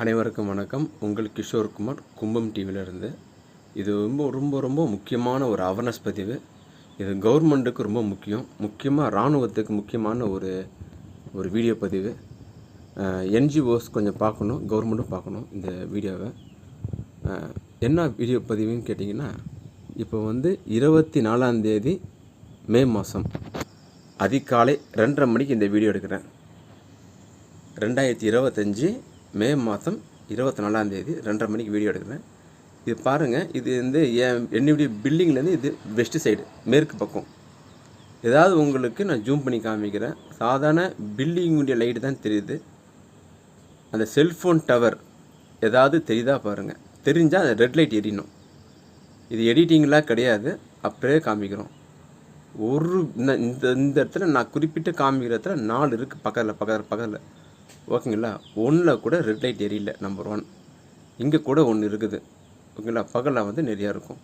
அனைவருக்கும் வணக்கம். உங்கள் கிஷோர்குமார் கும்பம் டிவியிலிருந்து இது ரொம்ப ரொம்ப ரொம்ப முக்கியமான ஒரு அவேர்னஸ் பதிவு. இது கவர்மெண்ட்டுக்கு ரொம்ப முக்கியம். முக்கியமாக இராணுவத்துக்கு முக்கியமான ஒரு ஒரு வீடியோ பதிவு. என்ஜிஓஸ் கொஞ்சம் பார்க்கணும். கவர்மெண்ட்டும் பார்க்கணும் இந்த வீடியோவை என்ன வீடியோ பதிவுன்னு கேட்டிங்கன்னா இப்போ வந்து இருபத்தி நாலாந்தேதி மே மாதம் அதிகாலை ரெண்டரை மணிக்கு இந்த வீடியோ எடுக்கிறேன். ரெண்டாயிரத்தி இருபத்தஞ்சி மே மாதம் இருபத்தி நாலாம் தேதி ரெண்டரை மணிக்கு வீடியோ எடுக்கிறேன். இது பாருங்கள் இது வந்து என் என்னுடைய பில்டிங்லேருந்து இது வெஸ்ட் சைடு மேற்கு பக்கம். ஏதாவது உங்களுக்கு நான் ஜூம் பண்ணி காமிக்கிறேன். சாதாரண பில்டிங்குடைய லைட்டு தான் தெரியுது. அந்த செல்ஃபோன் டவர் ஏதாவது தெரியுதா பாருங்கள் தெரிஞ்சால் அந்த ரெட் லைட் எரியணும். இது எடிட்டிங்லாம் கிடையாது. அப்படியே காமிக்கிறோம். ஒரு இந்த இந்த இந்த இடத்துல நான் குறிப்பிட்டு காமிக்கிற இடத்துல நாலு இருக்குது பக்கத்தில் பக்கத்தில் பக்கத்தில். ஓகேங்களா? ஒன்றில் கூட ரெட் லைட் எரியல நம்பர் ஒன் இங்கே கூட ஒன்று இருக்குது. ஓகேங்களா? பகலில் வந்து நிறையா இருக்கும்.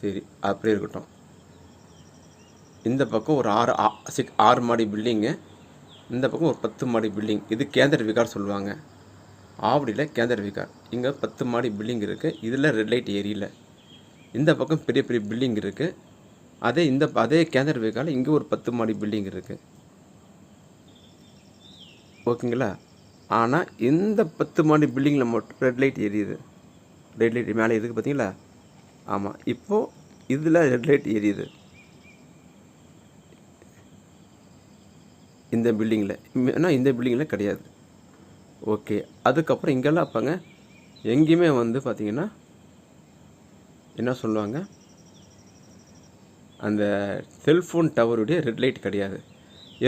சரி அப்படியே இருக்கட்டும். இந்த பக்கம் ஒரு ஆறு ஆ- சிக் ஆறு மாடி பில்டிங்கு இந்த பக்கம் ஒரு பத்து மாடி பில்டிங் இது கேந்திர விகார் சொல்லுவாங்க. ஆவடியில் கேந்திர விகார். இங்கே பத்து மாடி பில்டிங் இருக்குது இதில் ரெட் லைட் எரியல. இந்த பக்கம் பெரிய பெரிய பில்டிங் இருக்குது அதே இந்த அதே கேந்திர விகாரில் இங்கே ஒரு பத்து மாடி பில்டிங் இருக்குது ஓகேங்களா ஆனால் இந்த பத்து மாடி பில்டிங்கில் மட்டும் ரெட் லைட் எரியுது. ரெட் லைட் மேலே இருக்குது பார்த்தீங்களா ஆமாம் இப்போது இதில் ரெட் லைட் எரியுது. இந்த பில்டிங்கில் ஆனால் இந்த பில்டிங்கில் கிடையாது. ஓகே அதுக்கப்புறம் இங்கெல்லாம் பாங்க எங்கேயுமே வந்து பார்த்தீங்கன்னா என்ன சொல்லுவாங்க? அந்த செல்ஃபோன் டவருடைய ரெட் லைட் கிடையாது.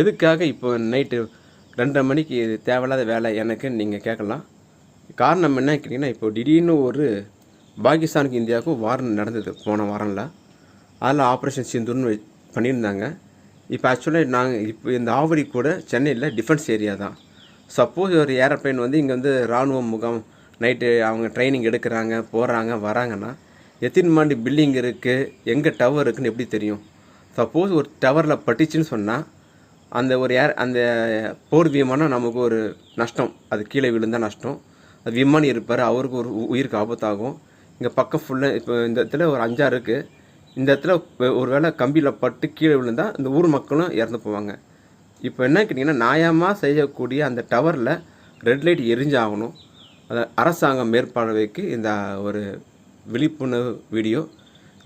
எதுக்காக இப்போ நைட்டு ரெண்டரை மணிக்கு இது தேவையில்லாத வேலை எனக்குன்னு நீங்கள் கேட்கலாம். காரணம் என்ன கேட்டிங்கன்னா இப்போ திடீர்னு ஒரு பாகிஸ்தானுக்கு இந்தியாவுக்கும் வாரம் நடந்தது போன வாரம்ல. அதில் ஆப்ரேஷன் சிந்துன்னு பண்ணியிருந்தாங்க. இப்போ ஆக்சுவலாக நாங்கள் இப்போ இந்த ஆவடி கூட சென்னையில் டிஃபென்ஸ் ஏரியா தான். சப்போஸ் ஒரு ஏரோப்ளேன் வந்து இங்கே வந்து இராணுவ முகாம் நைட்டு அவங்க ட்ரைனிங் எடுக்கிறாங்க போகிறாங்க வராங்கன்னா எத்தனை மாண்டி பில்டிங் இருக்குது எங்கே டவர் இருக்குன்னு எப்படி தெரியும்? சப்போஸ் ஒரு டவரில் பட்டுச்சுன்னு சொன்னால் அந்த ஒரு ஏர் அந்த போர் விமானம் நமக்கு ஒரு நஷ்டம். அது கீழே விழுந்தால் நஷ்டம். அது விமானி இருப்பார் அவருக்கு ஒரு உ- உயிருக்கு ஆபத்தாகும். இங்கே பக்கம் ஃபுல்லாக இப்போ இந்த இடத்துல ஒரு அஞ்சாறு இருக்குது இந்த இடத்துல ஒரு வேளை கம்பியில் பட்டு கீழே விழுந்தால் இந்த ஊர் மக்களும் இறந்து போவாங்க. இப்போ என்ன கேட்டிங்கன்னா நியாயமாக செய்யக்கூடிய அந்த டவரில் ரெட் லைட் எரிஞ்சாகணும். அதை அரசாங்கம் மேற்பார்வைக்கு இந்த ஒரு விழிப்புணர்வு வீடியோ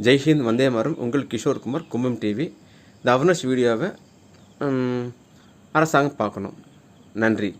ஜெய்ஹிந்த் வந்தே மாறும் உங்கள் கிஷோர்குமார் கும்பம் டிவி இந்த அவர்னஸ் வீடியோவை அரசாங்கம் பார்க்கணும். நன்றி.